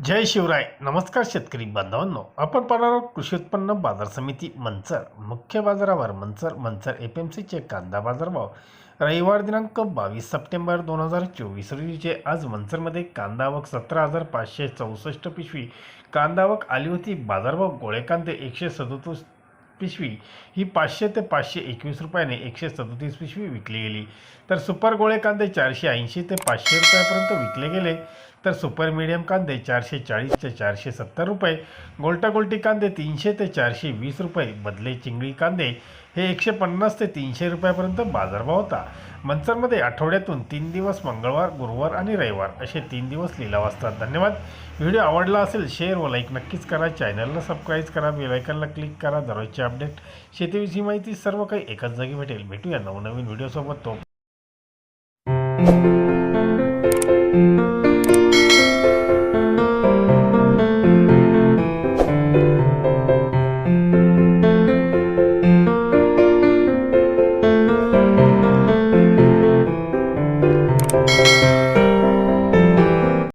जय शिवराय. नमस्कार शेतकरी बांधवांनो. आपण पाहणार आहोत कृषी उत्पन्न बाजार समिती मंचर. मुख्य बाजारावर मंचर मंचर एफ एम सीचे कांदा बाजारभाव. रविवार दिनांक बावीस सप्टेंबर दोन हजार चोवीस रोजीचे आज मंचरमध्ये कांदा आवक सतरा हजार पाचशे चौसष्ट पिशवी कांदा आवक आली होती. बाजारभाव गोळे कांदे एकशे सदोतीस पिशवी ही पाचशे ते पाचशे एकवीस रुपयाने एकशे सदतीस पिशवी विकली गेली. तर सुपर गोळे कांदे चारशे ऐंशी ते पाचशे रुपयापर्यंत विकले गेले. तर सुपर मिडियम कांदे चारशे चाळीस ते चारशे सत्तर रुपये. गोल्टा गोल्टी कांदे तीनशे ते चारशे वीस रुपये. बदले चिंगळी कांदे हे एकशे पन्नास ते तीनशे रुपयापर्यंत बाजारभाव होता. मंचरमध्ये आठवड्यातून तीन दिवस मंगळवार गुरुवार आणि रविवार असे तीन दिवस लिलाव असतात धन्यवाद. व्हिडिओ आवडला असेल शेअर व लाईक नक्कीच करा. चॅनलला सबस्क्राईब करा. बेलायकनला क्लिक करा. दररोजचे अपडेट शेतीविषयी माहिती सर्व काही एकाच जागी भेटेल. भेटूया नवनवीन व्हिडिओसोबत. तो you